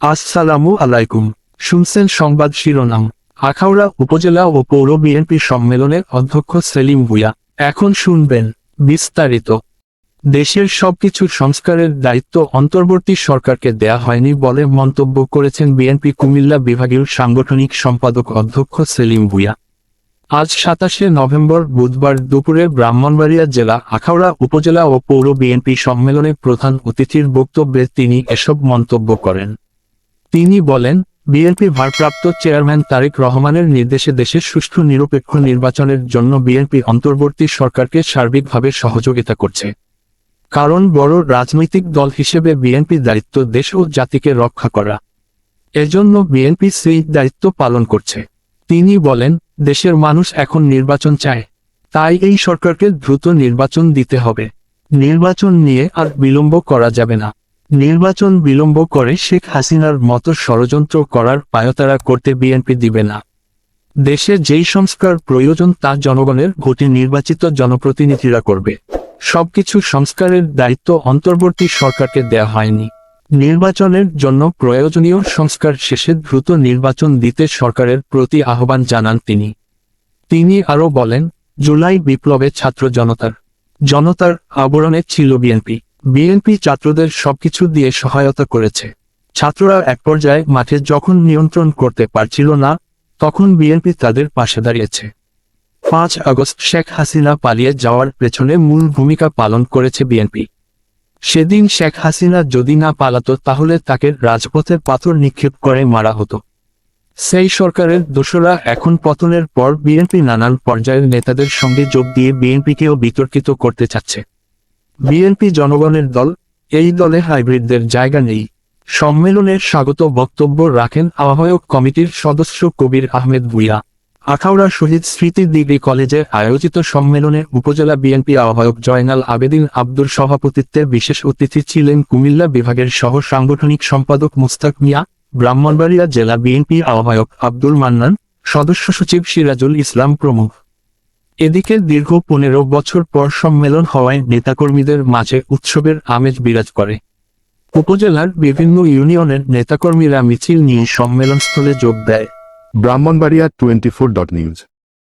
আসসালামু আলাইকুম। শুনছেন সংবাদ শিরোনাম। আখাউড়া উপজেলা ও পৌর বিএনপি সম্মেলনের অধ্যক্ষ সেলিম ভুয়া এখন শুনবেন বিস্তারিত। দেশের সবকিছু সংস্কারের দায়িত্ব অন্তর্বর্তী সরকারকে দেয়া হয়নি বলে মন্তব্য করেছেন বিএনপি কুমিল্লা বিভাগীয় সাংগঠনিক সম্পাদক অধ্যক্ষ সেলিম ভুয়া আজ সাতাশে নভেম্বর বুধবার দুপুরে ব্রাহ্মণবাড়িয়া জেলা আখাউড়া উপজেলা ও পৌর বিএনপি সম্মেলনে প্রধান অতিথির বক্তব্যে তিনি এসব মন্তব্য করেন। তিনি বলেন, বিএনপি ভারপ্রাপ্ত চেয়ারম্যান তারেক রহমানের নির্দেশে দেশের সুষ্ঠু নিরপেক্ষ নির্বাচনের জন্য বিএনপি অন্তর্বর্তী সরকারকে সার্বিকভাবে সহযোগিতা করছে। কারণ বড় রাজনৈতিক দল হিসেবে বিএনপির দায়িত্ব দেশ ও জাতিকে রক্ষা করা। এজন্য বিএনপি সেই দায়িত্ব পালন করছে। তিনি বলেন, দেশের মানুষ এখন নির্বাচন চায়। তাই এই সরকারকে দ্রুত নির্বাচন দিতে হবে। নির্বাচন নিয়ে আর বিলম্ব করা যাবে না। নির্বাচন বিলম্ব করে শেখ হাসিনার মতো ষড়যন্ত্র করার পায়তারা করতে বিএনপি দিবে না। দেশে যেই সংস্কার প্রয়োজন তা জনগণের ভোটে নির্বাচিত জনপ্রতিনিধিরা করবে। সবকিছু সংস্কারের দায়িত্ব অন্তর্বর্তী সরকারকে দেয়া হয়নি। নির্বাচনের জন্য প্রয়োজনীয় সংস্কার শেষে দ্রুত নির্বাচন দিতে সরকারের প্রতি আহ্বান জানান তিনি। তিনি আরও বলেন, জুলাই বিপ্লবে ছাত্র জনতার জনতার আবরণে ছিল বিএনপি। বিএনপি ছাত্রদের সবকিছু দিয়ে সহায়তা করেছে। ছাত্ররা এক পর্যায়ে মাঠে যখন নিয়ন্ত্রণ করতে পারছিল না, তখন বিএনপি তাদের পাশে দাঁড়িয়েছে। পাঁচ আগস্ট শেখ হাসিনা পালিয়ে যাওয়ার পেছনে মূল ভূমিকা পালন করেছে বিএনপি। সেদিন শেখ হাসিনা যদি না পালাতো, তাহলে তাকে রাজপথে পাথর নিক্ষেপ করে মারা হতো। সেই সরকারের দোসরা এখন পতনের পর বিএনপি নানান পর্যায়ের নেতাদের সঙ্গে যোগ দিয়ে বিএনপিকেও বিতর্কিত করতে চাচ্ছে। বিএনপি জনগণের দল, এই দলে হাইব্রিডদের জায়গা নেই। সম্মেলনের স্বাগত বক্তব্য রাখেন আহ্বায়ক কমিটির সদস্য কবির আহমেদ ভুইয়া। আখাউড়া শহীদ স্মৃতি ডিগ্রি কলেজে আয়োজিত সম্মেলনে উপজেলা বিএনপি আহ্বায়ক জয়নাল আবেদিন আব্দুর সভাপতিত্বে বিশেষ অতিথি ছিলেন কুমিল্লা বিভাগের সহ সাংগঠনিক সম্পাদক মুস্তাক মিয়া, ব্রাহ্মণবাড়িয়া জেলা বিএনপি আহ্বায়ক আব্দুল মান্নান, সদস্য সচিব সিরাজুল ইসলাম প্রমুখ। এদিকে দীর্ঘ পনেরো বছর পর সম্মেলন হওয়ায় নেতাকর্মীদের মাঝে উৎসবের আমেজ বিরাজ করে। উপজেলার বিভিন্ন ইউনিয়নের নেতাকর্মীরা মিছিল নিয়ে সম্মেলনস্থলে যোগ দেয়। Brahmanbaria twenty four dot news